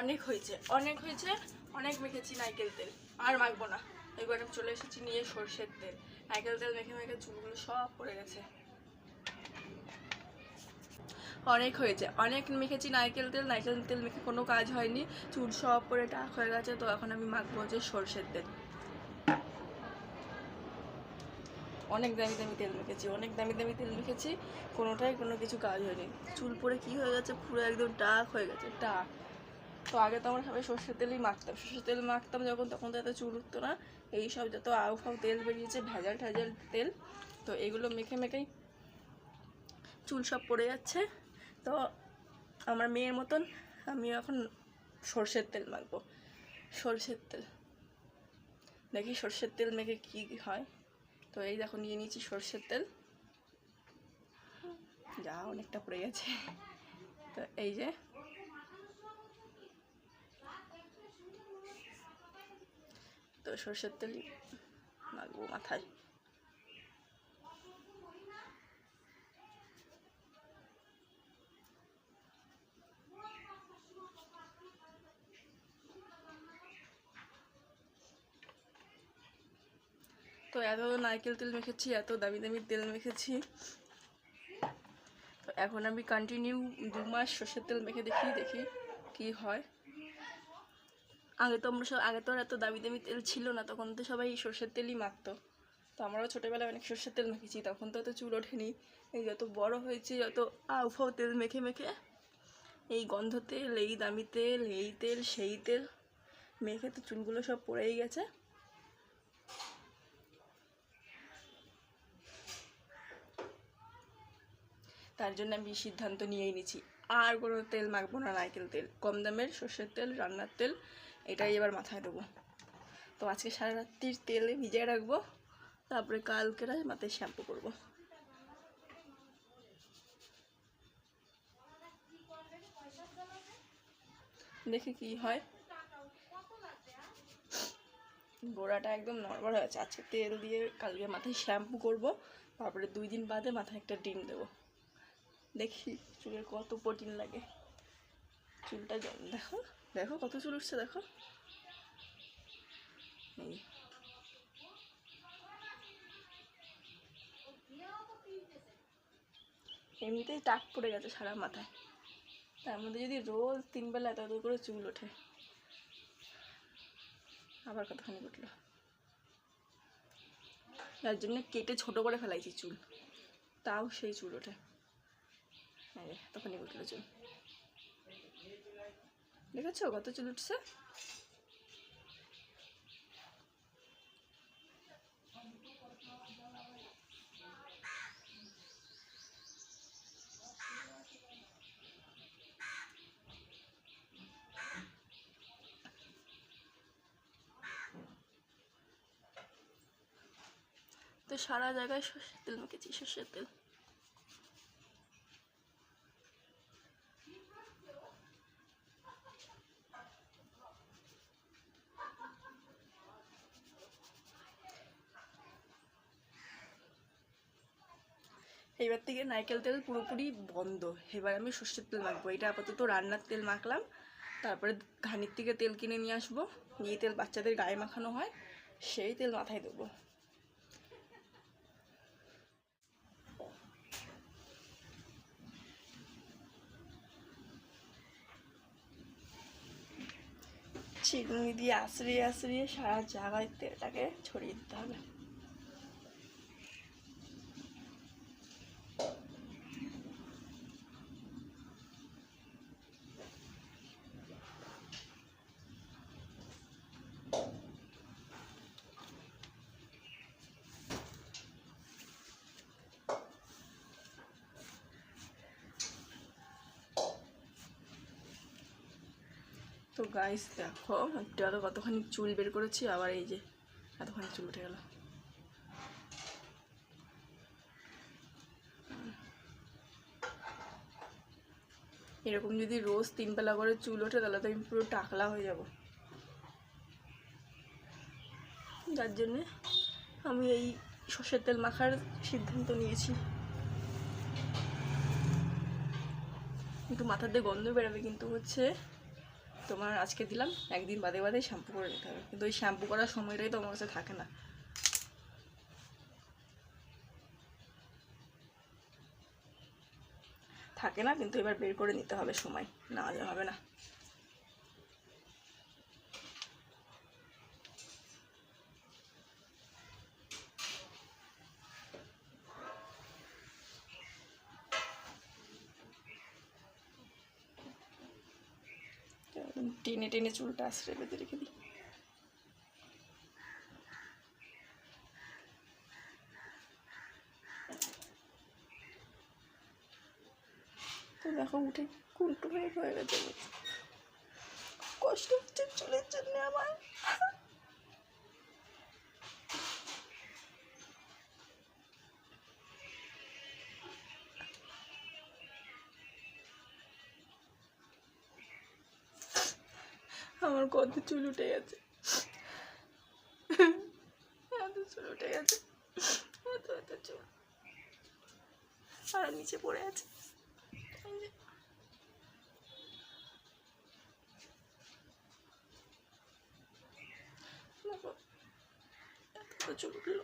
অনেক হয়েছে অনেক হয়েছে, অনেক মেখেছি নারকেল তেল। আর মাখবো না। এবার আমি চলে এসেছি নিয়ে সর্ষের তেল। নারকেল তেল মেখে মেখে চুলগুলো সব পড়ে গেছে। অনেক হয়েছে, অনেক মেখেছি নারকেল তেল। নারকেল তেল মেখে কোনো কাজ হয়নি। চুল সব পরে টাক হয়ে গেছে, তো এখন আমি মাখবো হচ্ছে সর্ষের তেল। অনেক দামি দামি তেল মেখেছি, অনেক দামি দামি তেল মেখেছি। কোনোটাই কোনো কিছু কাজ হয়নি। চুল পরে কি হয়ে গেছে, পুরো একদম টাক হয়ে গেছে, টাক। তো আগে তো আমরা সবাই সর্ষের তেলই মাখতাম। সর্ষের তেল মাখতাম যখন, তখন তো এত চুল উঠতো না। এই সব যত আউ ফাউ তেল বেরিয়েছে, ভেজাল ঠেজাল তেল, তো এগুলো মেখে মেখেই চুল সব পড়ে যাচ্ছে। তো আমার মেয়ের মতন আমি এখন সর্ষের তেল মাখবো। সর্ষের তেল। দেখি সর্ষের তেল মেখে কী হয়। তো এই দেখো, নিয়ে নিয়েছি সর্ষের তেল। যা অনেকটা পড়ে গেছে। তো এই যে তো সর্ষের তেল মাখবো মাথায়। তো এত নারকেল তেল মেখেছি, এত দামি দামি তেল মেখেছি। তো এখন আমি কন্টিনিউ দু মাস সর্ষের তেল মেখে দেখি দেখি কি হয়। আগে তো আমরা সব, আগে তো আর এত দামি দামি তেল ছিল না, তখন তো সবাই সর্ষের তেলই মাখতো। তো আমরাও ছোটোবেলায় অনেক সর্ষের তেল মেখেছি, তখন তো অত চুল ওঠেনি। এই যত বড় হয়েছে, যত আউফাও তেল মেখে মেখে, এই গন্ধ তেল, এই দামি তেল, এই তেল, সেই তেল মেখে তো চুলগুলো সব পড়েই গেছে। তার জন্য আমি সিদ্ধান্ত নিয়েই নিয়েছি, আর কোনো তেল মাখবো না, নারকেল তেল। কম দামের সর্ষের তেল, রান্নার তেল এটাই এবার মাথায় দেবো তো আজকে সারা রাত্রির তেলে ভিজিয়ে রাখব, তারপরে কালকে মাথায় শ্যাম্পু করব। দেখি কি হয়। গোড়াটা একদম নর্মাল হয়েছে আজকে তেল দিয়ে কালকে মাথায় শ্যাম্পু করব, তারপরে দুই দিন বাদে মাথায় একটা ডিম দেবো। দেখি চুলের কত প্রোটিন লাগে। চুলটা জ- দেখো। দেখো কত চুল উঠছে, দেখো। এমনিতেই টাক পড়ে গেছে সারা মাথায়। তার মধ্যে যদি রোজ তিন বেলা এত এত করে চুল ওঠে। আবার কতখানি উঠল? যার জন্য কেটে ছোট করে ফেলাইছি চুল। তাও সেই চুল ওঠে। তখনই উঠল চুল। দেখেছ কত চুল উঠছে? তো সারা জায়গায় সর্ষের তেল মেখেছি সর্ষের তেল। এইবার থেকে নারকেল তেল পুরোপুরি বন্ধ। এবার আমি সর্ষের তেল মাখবো। এটা আপাতত রান্নার তেল মাখলাম। তারপরে ঘানির থেকে তেল কিনে নিয়ে আসব। নিয়ে তেল বাচ্চাদের গায়ে মাখানো হয়, সেই তেল মাথায় দেবো। চিকনি দিয়ে আশ্রিয়ে আশ্রিয়ে সারা জায়গায় তেলটাকে ছড়িয়ে দিতে হবে। তো গাইস দেখো, একটু কতখানি চুল বের করেছি, আবার এই যে এতখানি চুল উঠে গেল। এরকম যদি রোজ তিন বেলা করে চুল ওঠে, তাহলে তো আমি পুরো টাকলা হয়ে যাব। যার জন্যে আমি এই সর্ষের তেল মাখার সিদ্ধান্ত নিয়েছি। একটু মাথার দিয়ে গন্ধ বেরোবে কিন্তু হচ্ছে তোমার আজকে দিলাম, একদিন বাদে বাদে শ্যাম্পু করে নিতে হবে। কিন্তু ওই শ্যাম্পু করার সময়টাই তো আমার কাছে থাকে না। থাকে না, কিন্তু এবার বের করে নিতে হবে সময়, না হবে না। টেনে টেনে চুলটা আশ্রয় বেঁধে রেখে দিই তো দেখো উঠে কুলটু হয়ে গেছে। কষ্ট হচ্ছে চুলের জন্য আমার আমার কত চুল উঠে গেছে। এত চুল উঠে গেছে। এত এত চুল। আর নিচে পড়ে আছে। চুল উঠল।